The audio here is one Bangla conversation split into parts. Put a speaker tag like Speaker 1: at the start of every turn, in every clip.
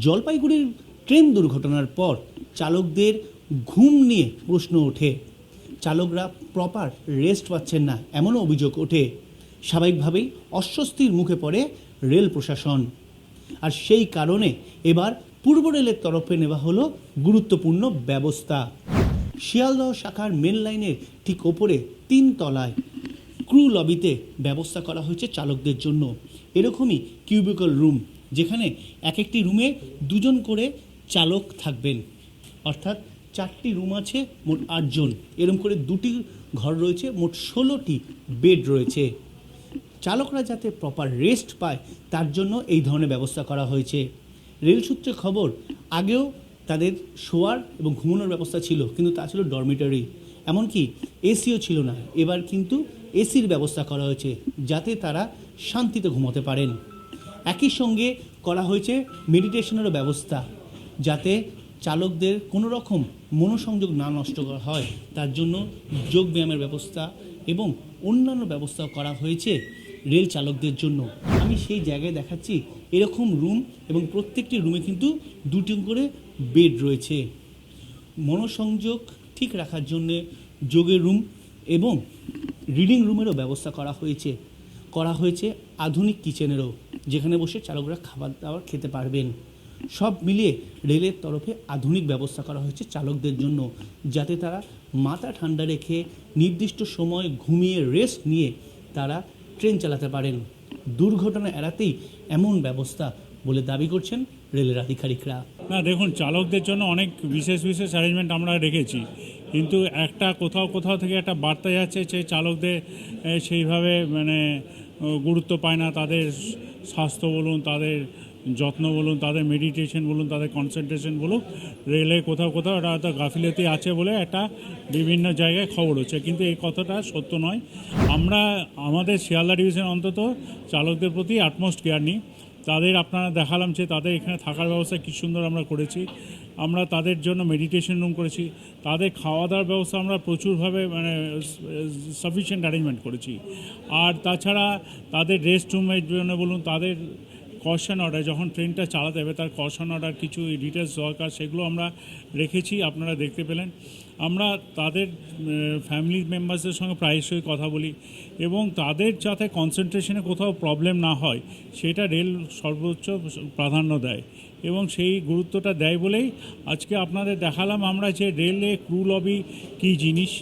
Speaker 1: জলপাইগুড়ির ট্রেন দুর্ঘটনার পর চালকদের ঘুম নিয়ে প্রশ্ন ওঠে। চালকরা প্রপার রেস্ট পাচ্ছেন না, এমনও অভিযোগ ওঠে। স্বাভাবিকভাবেই অস্বস্তির মুখে পড়ে রেল প্রশাসন। আর সেই কারণে এবার পূর্ব রেলের তরফে নেওয়া হলো গুরুত্বপূর্ণ ব্যবস্থা। শিয়ালদহ শাখার মেন লাইনের ঠিক ওপরে তিন তলায় ক্রু লবিতে ব্যবস্থা করা হয়েছে চালকদের জন্য। এরকমই কিউবিকল রুম যেখানে এক একটি রুমে দুজন করে চালক থাকবেন। অর্থাৎ চারটি রুম আছে, মোট আটজন। এরকম করে দুটি ঘর রয়েছে, মোট ষোলোটি বেড রয়েছে। চালকরা যাতে প্রপার রেস্ট পায়, তার জন্য এই ধরনের ব্যবস্থা করা হয়েছে। রেল সূত্রে খবর, আগেও তাদের শোয়ার এবং ঘুমানোর ব্যবস্থা ছিল, কিন্তু তা ছিল ডরমিটরি এমনকি এসিও ছিল না। এবার কিন্তু এসির ব্যবস্থা করা হয়েছে, যাতে তারা শান্তিতে ঘুমোতে পারেন। একই সঙ্গে করা হয়েছে মেডিটেশনেরও ব্যবস্থা, যাতে চালকদের কোনো রকম মনোসংযোগ না নষ্ট করা হয়। তার জন্য যোগ ব্যায়ামের ব্যবস্থা এবং অন্যান্য ব্যবস্থাও করা হয়েছে রেল চালকদের জন্য। আমি সেই জায়গায় দেখাচ্ছি এরকম রুম এবং প্রত্যেকটি রুমে কিন্তু দুটি করে বেড রয়েছে। মনোসংযোগ ঠিক রাখার জন্যে যোগের রুম এবং রিডিং রুমেরও ব্যবস্থা করা হয়েছে। করা হয়েছে আধুনিক কিচেনেরও, যেখানে বসে চালকরা খাবার দাবার খেতে পারবেন। সব মিলিয়ে রেলের তরফে আধুনিক ব্যবস্থা করা হয়েছে চালকদের জন্য, যাতে তারা মাথা ঠান্ডা রেখে নির্দিষ্ট সময় ঘুমিয়ে রেস্ট নিয়ে তারা ট্রেন চালাতে পারেন। দুর্ঘটনা এড়াতেই এমন ব্যবস্থা বলে দাবি করছেন রেলের আধিকারিকরা।
Speaker 2: না, দেখুন, চালকদের জন্য অনেক বিশেষ বিশেষ অ্যারেঞ্জমেন্ট আমরা রেখেছি। কিন্তু একটা কোথাও কোথাও থেকে একটা বার্তা যাচ্ছে যে চালকদের সেইভাবে মানে গুরুত্ব পায় না, তাদের স্বাস্থ্য বলুন, তাদের যত্ন বলুন, তাদের মেডিটেশন বলুন, তাদের কনসেন্ট্রেশন বলুন রেলে কোথাও কোথাও এটা হয়তো গাফিলতি আছে বলে একটা বিভিন্ন জায়গায় খবর হচ্ছে। কিন্তু এই কথাটা সত্য নয়। আমরা, আমাদের শিয়ালদা ডিভিশন অন্তত চালকদের প্রতি আটমোস্ট কেয়ার নিই। তাদের আপনারা দেখালাম যে তাদের এখানে থাকার ব্যবস্থা কী সুন্দর আমরা করেছি। আমরা তাদের জন্য মেডিটেশন রুম করেছি। তাদের খাওয়া দাওয়ার ব্যবস্থা আমরা প্রচুরভাবে মানে সাফিসিয়েন্ট অ্যারেঞ্জমেন্ট করেছি। আর তাছাড়া তাদের রেস্ট রুমের জন্য বলুন, তাদের কশন অর্ডার যখন ট্রেনটা চালাতে হবে, তার কশন অর্ডার কিছু ডিটেলস দরকার, সেগুলো আমরা রেখেছি, আপনারা দেখতে পেলেন। আমরা তাদের ফ্যামিলি মেম্বার্সদের সঙ্গে প্রায়শই কথা বলি এবং তাদের যাতে কনসেন্ট্রেশনে কোথাও প্রবলেম না হয়, সেটা রেল সর্বোচ্চ প্রাধান্য দেয় এবং সেই গুরুত্বটা দেয় বলেই আজকে আপনাদের দেখালাম আমরা যে রেলে ক্রু লবি কী জিনিস,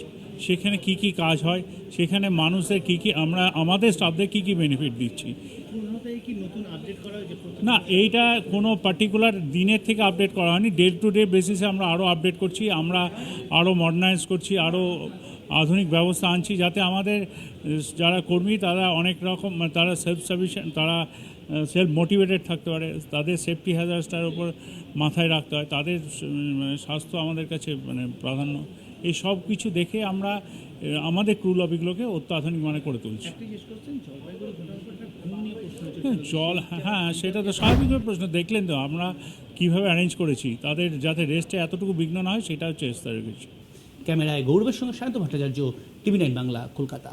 Speaker 2: সেখানে কি কি কাজ হয়, সেখানে মানুষদের কি কি, আমরা, আমাদের স্টাফদের কি কি বেনিফিট দিচ্ছি। না, এইটা কোনো পার্টিকুলার দিনের থেকে আপডেট করা হয়নি। ডে টু ডে বেসিসে আমরা আরও আপডেট করছি, আমরা আরও মডার্নাইজ করছি আরও আধুনিক ব্যবস্থা আনছি যাতে আমাদের, যারা কর্মী, তারা অনেক রকম, তারা সেলফ সাফিসিয়েন্ট তারা সেলফ মোটিভেটেড থাকতে পারে। তাদের সেফটি হ্যাজার্সটার উপর মাথায় রাখতে হয়। তাদের স্বাস্থ্য আমাদের কাছে মানে প্রাধান্য। এই সব কিছু দেখে আমরা আমাদের ক্রু লবিগুলোকে অত্যাধুনিক মানে করে তুলছি। হ্যাঁ, জল হ্যাঁ সেটা তো স্বাভাবিকভাবে প্রশ্ন। দেখলেন তো আমরা কীভাবে অ্যারেঞ্জ করেছি? তাদের যাতে রেস্টে এতটুকু বিঘ্ন না হয় সেটা হচ্ছে রেখেছি
Speaker 1: ক্যামেরায় গৌরবের সঙ্গে শান্ত ভট্টাচার্য টিভি নাইন বাংলা কলকাতা।